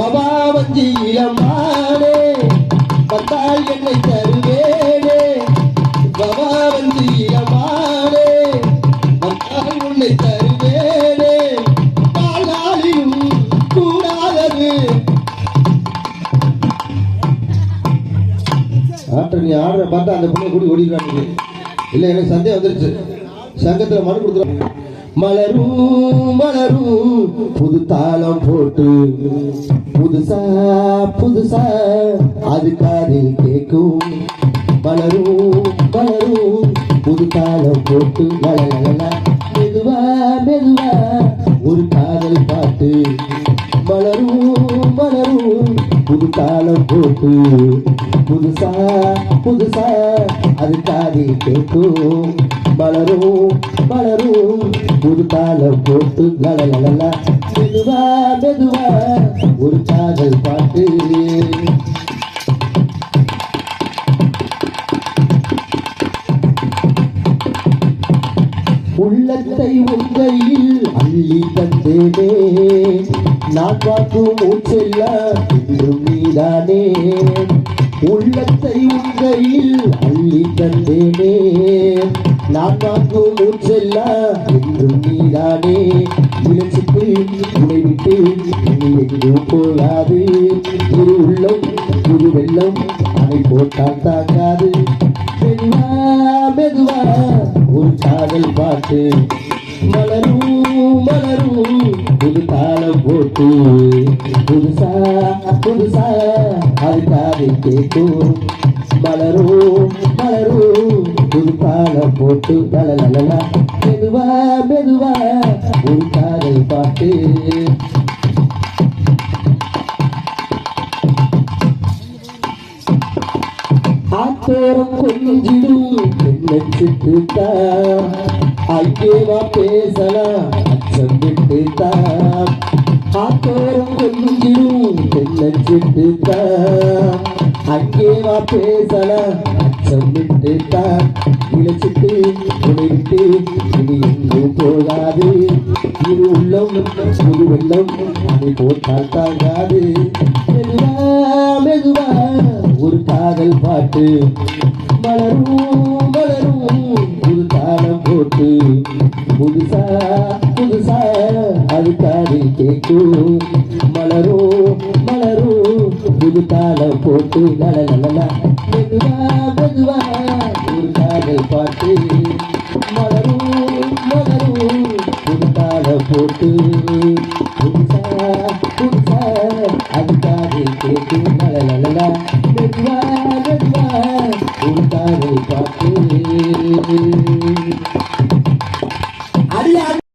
வஞ்சி இளமானே பத்தால் என்னை தருவேனே. பவா வஞ்சி இளமானே பத்தால் உன்னை தருவேனே. பாலாளியும் கூடாதது. ஆட்ட நீ ஆடுற பார்த்தா அந்த பொண்ணை கூடி ஓடிடுறாங்க இல்லை எனக்கு சந்தேகம் வந்துருச்சு. சங்கத்தில் மனு கொடுத்துருவாங்க மலரும் மலரும் புது தாளம் போட்டு புதுசா புதுசா அது காதில் கேட்கும். வளரும் வளரும் புது காலம் போட்டு லலலலல. மெதுவா மெதுவா ஒரு காதல் பாட்டு. வளரும் வளரும் புது காலம் போட்டு. புதுசா புதுசா அது காதி கேட்கும். வளரும் வளரும் புது காலம் போட்டு லலலலல மெதுவா மெதுவா. ஒரு காதல் பாட்டு. உள்ளத்தை உங்கையில் அள்ளி தந்தேனே. நான் பார்க்கும் மூச்செல்லாம் இன்றும் நீதானே. உள்ளத்தை உங்கையில் அள்ளி தந்தேனே. நான் பார்க்கும் மூச்செல்லாம் என்றும் நீதானே இளச்சிட்டு உனை விட்டு நீ எங்கும் போகாது. இரு உள்ளம் புது வெள்ளம் அதை போட்டால் தாங்காது. மெதுவா மெதுவா ஒரு சாதல் பாட்டு. மலரும் மலரும் புது தாளம் போட்டு. புதுசா புதுசா அது காதை கேட்கும் மலரும் உன் புது தாளம் போட்டு லலலலலா மெதுவா மெதுவா உன் காதல் பாட்டு. ஆத்தோரம் கொஞ்சிடும் நெச்சிட்டுத்தா ஐயேவா பேசலாம் அச்சம் விட்டுத்தா ஆத்தோரம் கொஞ்சிடும் நெச்சிட்டுத்தா தேவா பேசல. அச்சம் தான் இழைச்சிட்டு உனை விட்டு இனி எங்கும் போகாது. இரு உள்ளம் புது வெள்ளம் அதை போட்டால் தாங்காது. மெதுவா மெதுவா ஒரு காதல் பாட்டு. மலரும் மலரும். போட்டு. புதுசா புதுசா அது காதில் கேட்கும் மலரோ மலரோ புது தாளம் போட்டு லலலலலா மெதுவா மெதுவா ஒரு காதல் பாட்டு. மலரோ மலரோ புது தாளம் போட்டு. புதுசா புதுசா அது மெதுவா ஒரு காதல் பாட்டு